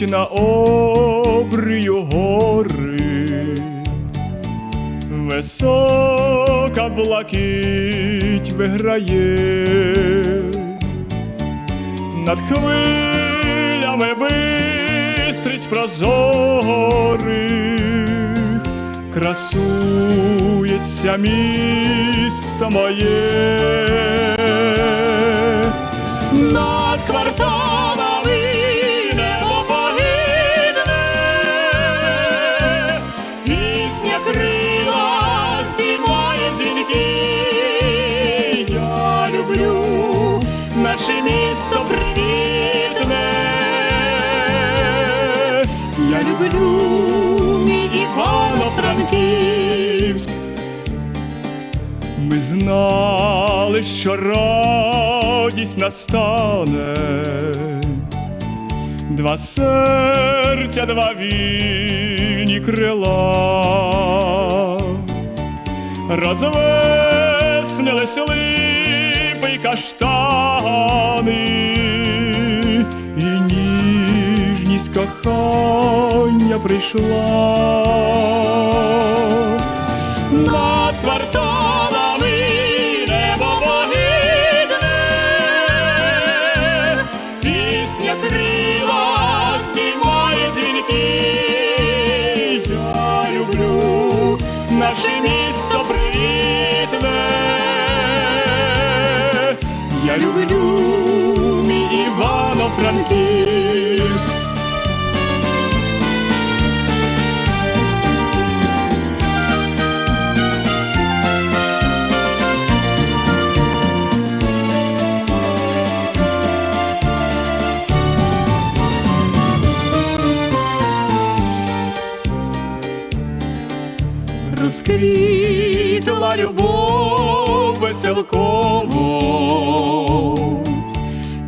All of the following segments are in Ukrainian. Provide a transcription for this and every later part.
Танцюють на обрію гори, висока блакить виграє, над хвилями бистриць прозорих, красується місто моє. Над кварталами люблю наше місто привітне. Я люблю мій Івано-Франківськ. Ми знали, що радість настане, два серця, два вільні крила, розвеснились липи й каштани, і ніжність кохання прийшла над кварталами небо погидне, пісня крила здіймає дзвінки. Я люблю наше місто Я люблю мій Івано-Франківськ. розквітла любов веселково,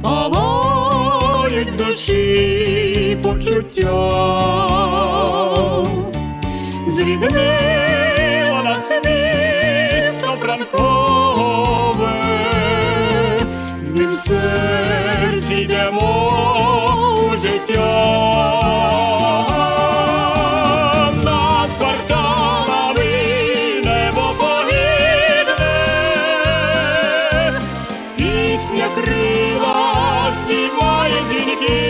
палають душі почуття, звільнило нас місто Франкове, з ним серці йдемо у життя. Пісня крила здіймає дзвінки.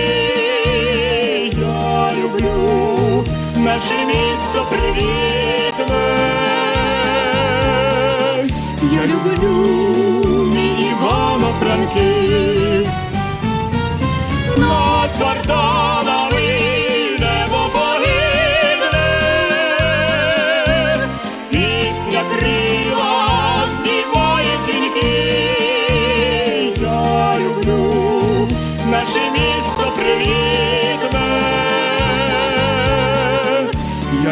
Я люблю наше місто привітне. Я люблю мій Івано-Франківськ над кварталами місто. Я